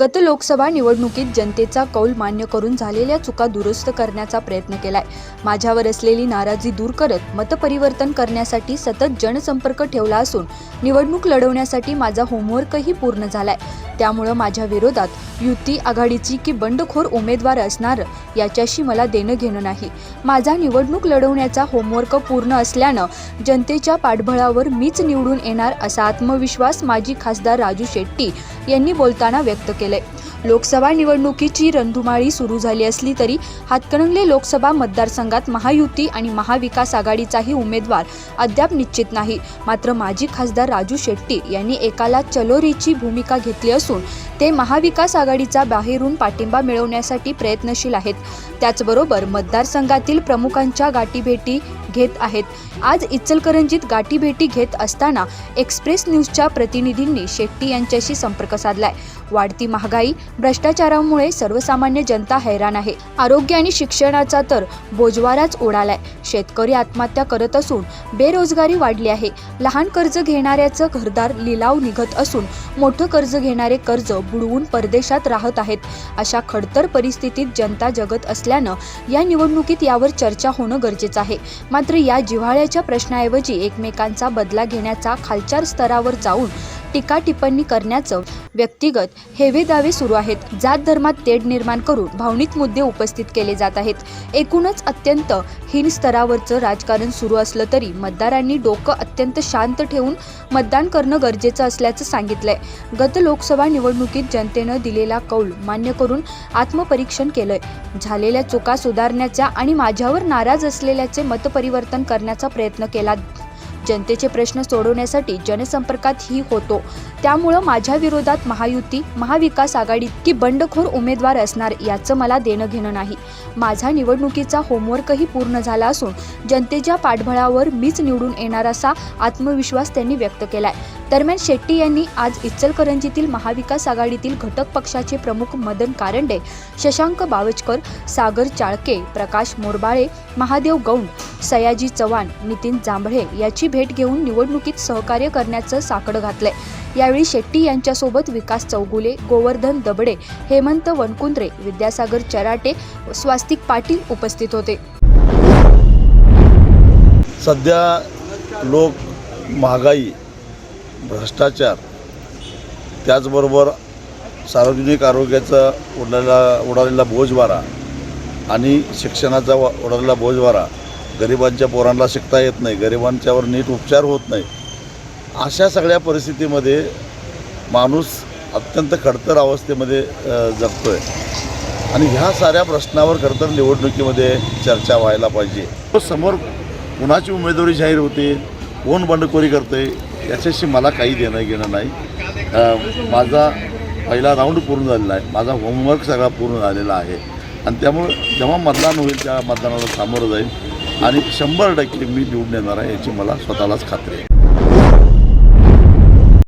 गत लोकसभा निवडणुकीत जनतेचा कौल मान्य करून झालेल्या चुका दुरुस्त करण्याचा प्रयत्न केलाय. माझ्यावर असलेली नाराजी दूर करत मतपरिवर्तन करण्यासाठी सतत जनसंपर्क ठेवला असून निवडणूक लढवण्यासाठी माझा होमवर्कही पूर्ण झालाय. त्यामुळं माझ्या विरोधात युती आघाडीची की बंडखोर उमेदवार असणार याच्याशी मला देणं घेणं नाही. माझा निवडणूक लढवण्याचा होमवर्क पूर्ण असल्यानं जनतेच्या पाठबळावर मीच निवडून येणार असा आत्मविश्वास माजी खासदार राजू शेट्टी यांनी बोलताना व्यक्त केला केलंय. लोकसभा निवडणुकीची रणधुमाळी सुरू झाली असली तरी हातकणंगले लोकसभा मतदारसंघात महायुती आणि महाविकास आघाडीचाही उमेदवार अद्याप निश्चित नाही. मात्र माजी खासदार राजू शेट्टी यांनी एकाला चलोरीची भूमिका घेतली असून ते महाविकास आघाडीचा बाहेरून पाठिंबा मिळवण्यासाठी प्रयत्नशील आहेत. त्याचबरोबर मतदारसंघातील प्रमुखांच्या गाठीभेटी घेत आहेत. आज इचलकरंजीत गाठीभेटी घेत असताना एक्सप्रेस न्यूजच्या प्रतिनिधींनी शेट्टी यांच्याशी संपर्क साधलाय. वाढती महागाई भ्रष्टाचारामुळे सर्वसामान्य जनता हैराण आहे. आरोग्य आणि शिक्षणाचा तर बोजवाराच उडालाय शेतकरी आत्महत्या करत असून बेरोजगारी वाढली आहे. लहान कर्ज घेणाऱ्याचं घरदार लिलाव निघत असून मोठं कर्ज घेणारे कर्ज बुडवून परदेशात राहत आहेत. अशा खडतर परिस्थितीत जनता जगत असल्यानं या निवडणुकीत यावर चर्चा होणं गरजेचं आहे. मात्र या जिव्हाळ्याच्या प्रश्नाऐवजी एकमेकांचा बदला घेण्याचा खालच्या स्तरावर जाऊन टीका टिप्पणी करण्याचं व्यक्तिगत हेवे दावे सुरू आहेत. जात धर्मात तेढ निर्माण करून भावनिक मुद्दे उपस्थित केले जात आहेत. एकूणच अत्यंत हीन स्तरावरचं राजकारण सुरू असलं तरी मतदारांनी डोकं अत्यंत शांत ठेवून मतदान करणं गरजेचं असल्याचं सांगितलंय. गत लोकसभा निवडणुकीत जनतेनं दिलेला कौल मान्य करून आत्मपरीक्षण केलंय. झालेल्या चुका सुधारण्याचा आणि माझ्यावर नाराज असलेल्याचे मतपरिवर्तन करण्याचा प्रयत्न केला जनतेचे प्रश्न सोडवण्यासाठी जनसंपर्कात ही होतो. त्यामुळं माझ्या विरोधात महायुती महाविकास आघाडी की बंडखोर उमेदवार असणार याचं मला देणं घेणं नाही. माझा निवडणुकीचा होमवर्कही पूर्ण झाला असून जनतेच्या पाठबळावर मीच निवडून येणार असा आत्मविश्वास त्यांनी व्यक्त केलाय. दरम्यान शेट्टी यांनी आज इचलकरंजीतील महाविकास आघाडीतील घटक पक्षाचे प्रमुख मदन कारंडे शशांक बावचकर सागर चाळके प्रकाश मोरबाळे महादेव गौंड सयाजी चव्हाण नितीन जांभळे याची भेट घेऊन निवडणुकीत सहकार्य करण्याचं साकडं घातलंय. यावेळी शेट्टी यांच्यासोबत विकास चौगुले गोवर्धन दबडे हेमंत वनकुंद्रे विद्यासागर चराटे स्वास्तिक पाटील उपस्थित होते. सध्या लोक महागाई भ्रष्टाचार त्याचबरोबर सार्वजनिक आरोग्याचा उडलेला उडालेला बोजवारा आणि शिक्षणाचा उडालेला बोजवारा गरिबांच्या पोरांना शिकता येत नाही गरिबांच्यावर नीट उपचार होत नाही. अशा सगळ्या परिस्थितीमध्ये माणूस अत्यंत खडतर अवस्थेमध्ये जगतो आहे आणि ह्या साऱ्या प्रश्नावर खरं निवडणुकीमध्ये चर्चा व्हायला पाहिजे. समोर कुणाची उमेदवारी जाहीर होते कोण बंडखोरी करते याच्याशी मला काही देणं घेणं नाही. माझा पहिला राऊंड पूर्ण झालेला आहे. माझा होमवर्क सगळा पूर्ण झालेला आहे. आणि त्यामुळं जेव्हा मतदान होईल त्या मतदानाला सामोरं जाईल. आणि शंभर टक्के मी निवडून येणार आहे याची मला स्वतःलाच खात्री आहे.